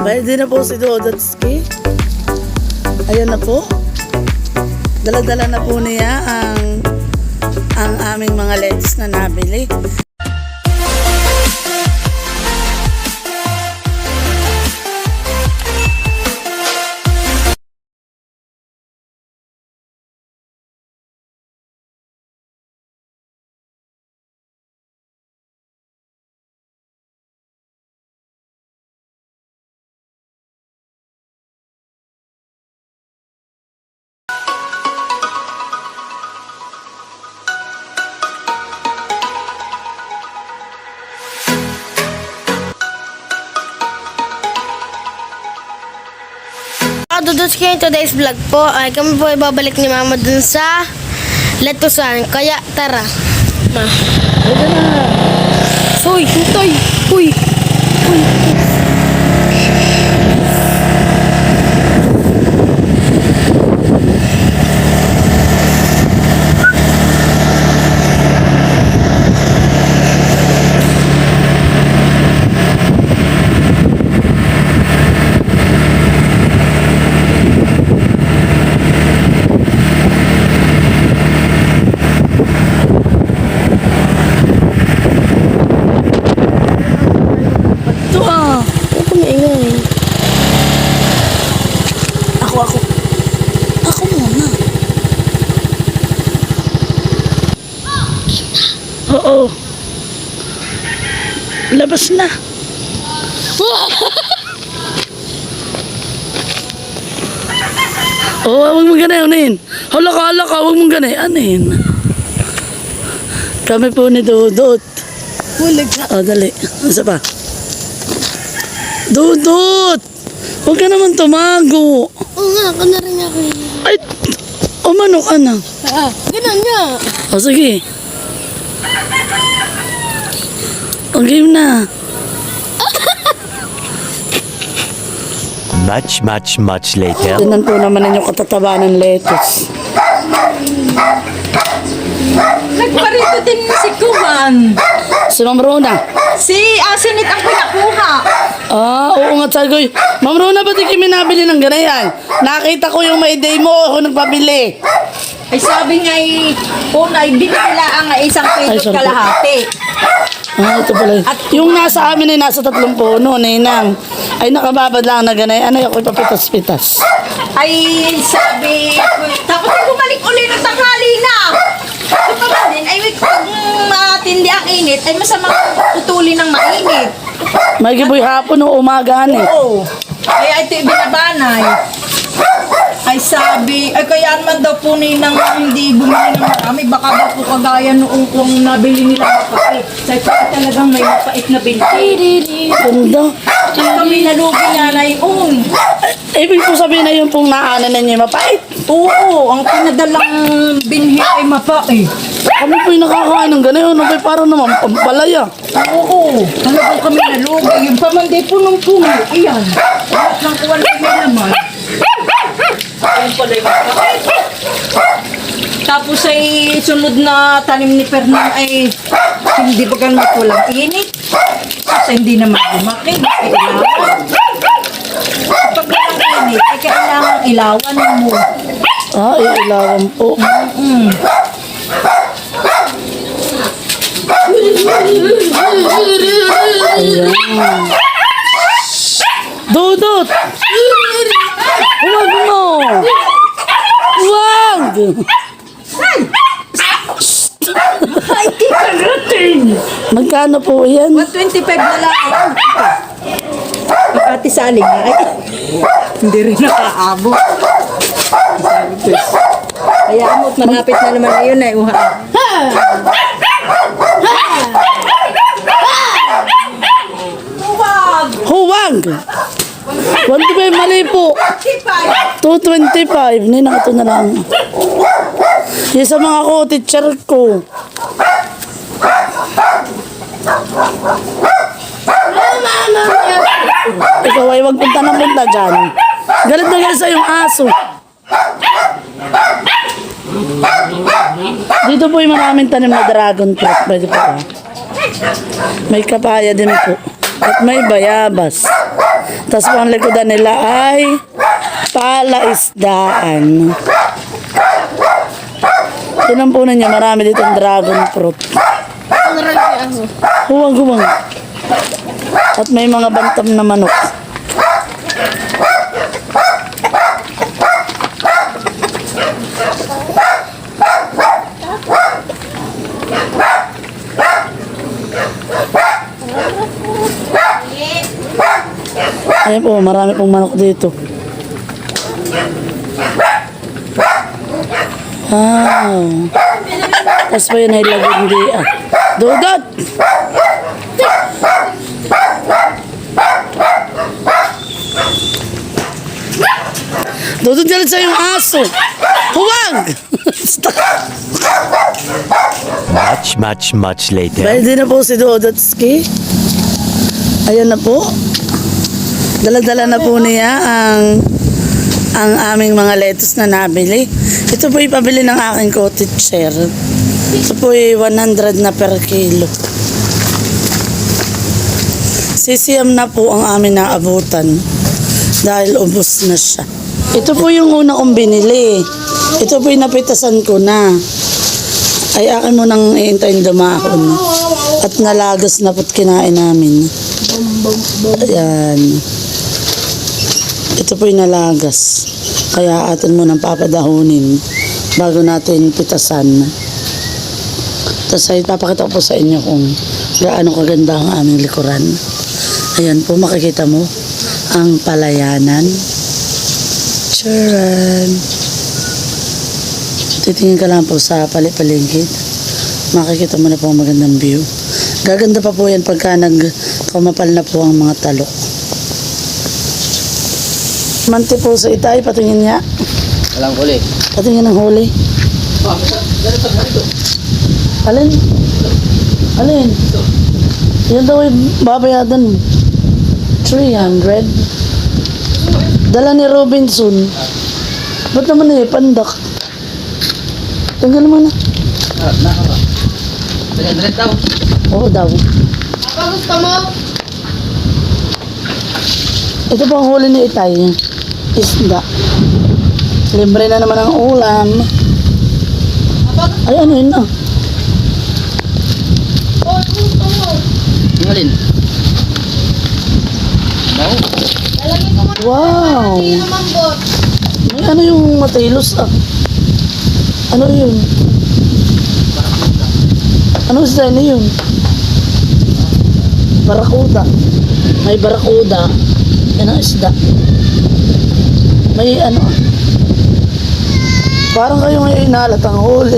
Pwede na po si Dodotski. Ayan na po. Dala-dala na po niya ang ang aming mga leds na nabili. Duduts kayo today's vlog po. Ay, kami po ay babalik ni Mama dun sa Letusan. Kaya, tara. Ma. Uy, hintay. Uy. Uy. Ito ah. Ako maingay. Ako, ako. Ako muna. Oo. Labas na. Oo, oh, huwag mong ganayanin. Hala ka, hala ka, huwag mong ganayanin. Kami po ni Dudut. Hulig ka. O, dali. Isa pa. Dudut! Huwag ka naman tumago. Oo nga, ako na rin ako. Ay, umano ka na. Ah, ganun nga. O, sige. O, game na. Much, much, much later. Tinan po naman ninyo katataba ng lettuce. Nagparito din si Kuman. Si Ma'am Rona. Si Asinit ang pinakuha. Ah, oo nga, ko, Ma'am Rona, ba't hindi kami nabili ng ganayan? Nakita ko yung may day mo, ako nagpabili. Ay sabi nga ay, una, ay binila ang isang Ay, kilo sorry. kalahati. Ah, ito pala. yun. yung nasa amin ay nasa tatlong puno, ninang. Ay, nakababad lang na ganayan. Ay, ako ipapitas-pitas. Ay sabi, tapos ay bumalik uli ng tanghali na. Din, ay pag matindi ang init, ay masamang utuli ng mainit. May giboy hapon o umaga, eh. Oo. Kaya ito binabanay. Ay sabi, ay kaya naman daw po ninang hindi bumili ng marami. Baka daw po kagaya noong kung nabili nila mapait. Sabi ko talagang may mapait na binili. Ganda. Kami nalugi nga na yun. Ibig ko sabihin na yung pong naanan na niya mapait. Oo, ang pinadalang binhi ay mapait. Kami po yung nakakain ng ganayon. Ano ba parang naman pampalaya. Oo, talagang kami nalugi. Yung pamanday po nung puno, iyan. Lahat ng kuwan may naman. Ayun pala yung mapait. Tapos ay sunod na tanim ni Fernan ay hindi ba ganun walang init? Kasi hindi naman lumaki. Kailangan. Pag walang init, ay kailangan ilawan mo. Ah, iilawan po. Mm. Ayan. Dudut! Huwag mo! Huwag! Ay, ka routine! Magkano po yan? 125 na lang. Ang ate saling nga ay hindi rin nakaabot. Kaya mo, malapit na naman ngayon ay uha. Huwag! Huwag! 125 mali po. 225. Ninang ito na lang. Yung sa mga ko, teacher ko. Ikaw ay wag punta na punta dyan. Galit na galit sa yung aso. Dito po yung maraming tanim na dragon fruit. Pwede po ba? May kapaya din po. At may bayabas. Tapos po ang likodan nila ay palaisdaan. Tinan po ninyo, marami dito dragon fruit. Huwag, huwag. At may mga bantam na manok. Ayan po, marami pong manok dito. Wow. Tapos pa yun ay lagundi ah. Dudot! Dudot galit sa yung aso. Huwag! Much, much, much later. Pwede na po si Dodotski. Ayan na po. Dala-dala na po niya ang ang aming mga lettuce na nabili. Ito po ipabili ng aking cottage share. Ito po ay 100 na per kilo. Sisiyam na po ang amin naabutan dahil ubos na siya. Ito po yung una kong binili. Ito po yung napitasan ko na. Ay akin mo nang iintayin dumahon. At nalagas na po't kinain namin. Ayan. Ito po yung nalagas. Kaya atin mo nang papadahunin bago natin pitasan. Tapos ay papakita ko po sa inyo kung gaano kaganda ang aming likuran. Ayan po, makikita mo ang palayanan. Charan. Titingin ka lang po sa palipaligid. Makikita mo na po ang magandang view. Gaganda pa po yan pagka nagkumapal na po ang mga talok. Mante po sa itay, patingin niya. Walang huli. Patingin ng huli. Alin? Alin? Yan daw ay babayadan mo. 300. Dala ni Robinson. Ba't naman eh, pandak? Tanggal mo na. Ah, na ka ba? Dali, daw. Oo daw. Apa gusto mo? Ito po ang huli ni Itay. Isda. Libre na naman ang ulam. Ay, ano yun ah? Oh? Ang alin? Muna Wow! mambot. May ano yung matilos ah? Ano yun? Ano isda na yun? Barakuda. May barakuda. Yan ang isda. May ano. Parang kayo ngayon inalat ang huli.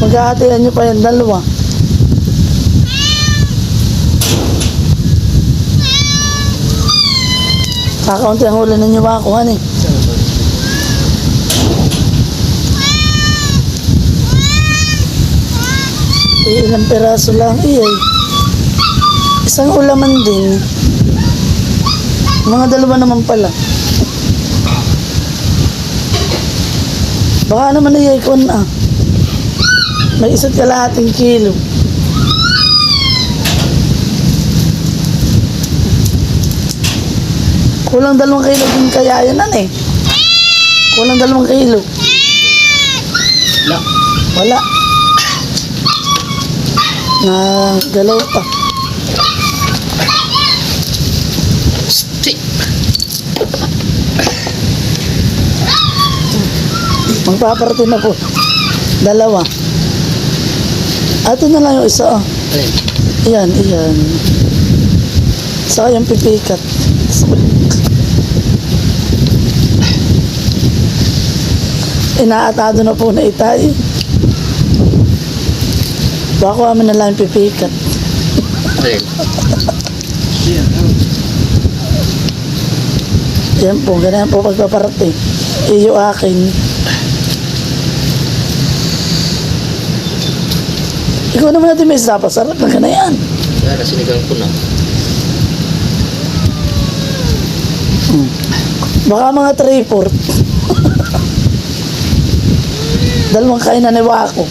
Maghahatian nyo pa yan dalawa. Kakaunti ang huli ninyo hani? Eh, ilang peraso lang iyay. Isang ulaman din. Mga dalawa naman pala. Baka naman iyay ko na. May isa't kalahating kilo. Kulang dalawang kilo din kaya yun nan eh. Kulang dalawang kilo. Wala. Wala. Na galaw pa. Magpaparating na po. Dalawa. Ato na lang yung isa oh. Alin? Iyan, iyan. Saka yung pipikat. Inaatado na po na itay. Bako amin na lang yung pipikat. Yan po, ganyan po pagpaparating. Iyo akin. Ikaw naman natin may sapa. Sarap na ka na yan. Kaya sinigang ko na. Baka mga 3-4. Dalawang kainan ni Wako.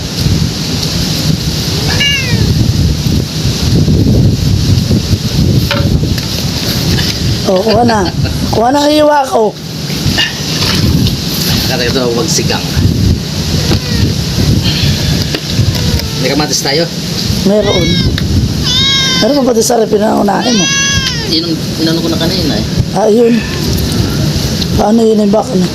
Oh, kuha na. Kuha na kay Wako. Kata ito, huwag May kamatis tayo. Meron. Meron pa pati sa rep pinaunahin mo. Yun ang inano ko na kanina eh. Ah, yun. Paano yun yung back na?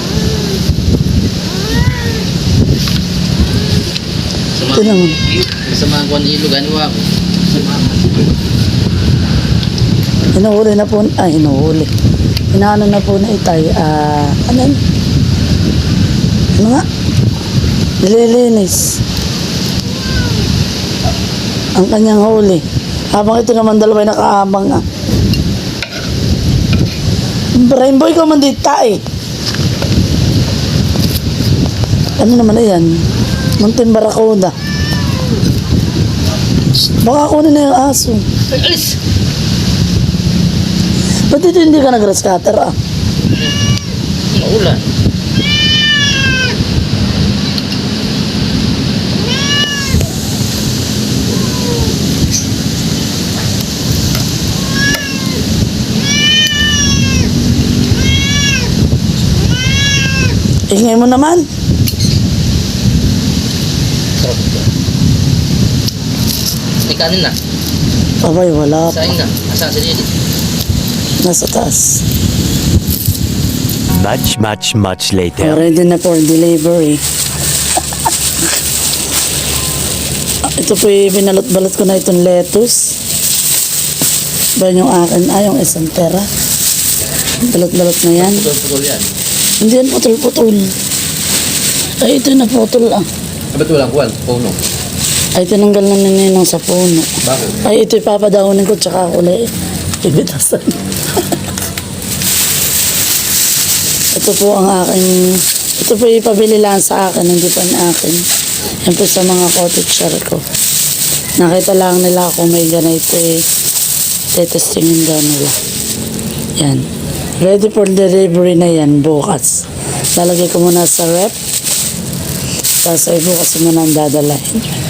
Sama, Tingnan mo. Masama ko ang ilog, ano ako. Hinuhuli na po, ah, hinuhuli. Inaano na po na itay, ah, ano yun? Ano nga? Nililinis. Ang kanyang huli. Habang ito naman dalawa ay nakaabang ah. Rainbow ikaw man dito eh. Ano naman na yan? Munting Barracuda. Baka kunin na yung aso. Alis! Ba't dito hindi ka nag-grass cutter ah? Maulan. Ingay mo naman. Sarap ito. May kanin na. Abay, wala pa. Sain na. Asan Lily? Nasa taas. Much, much, much later. Ready na for delivery. Ito po yung binalot-balot ko na itong lettuce. Ba yung akin? Ah, yung isang tera. Balot-balot na yan. Putol-putol yan. Hindi yan putol-putol. Ay, ito na putol ah. Ah, ba't walang kuwan? Puno. Ay, tinanggal na ni Ninong sa puno. Bakit? Ay, ito ipapadahonin ko tsaka ako ulit ibitasan. ito po ang aking, ito po ipabili lang sa akin, hindi pa na akin. Yan po sa mga cottager ko. Nakita lang nila kung may ganito eh, tetestingin daw nila. Yan. Ready for delivery na yan bukas. Lalagay ko muna sa rep. Tapos ay bukas mo na ang dadalahin.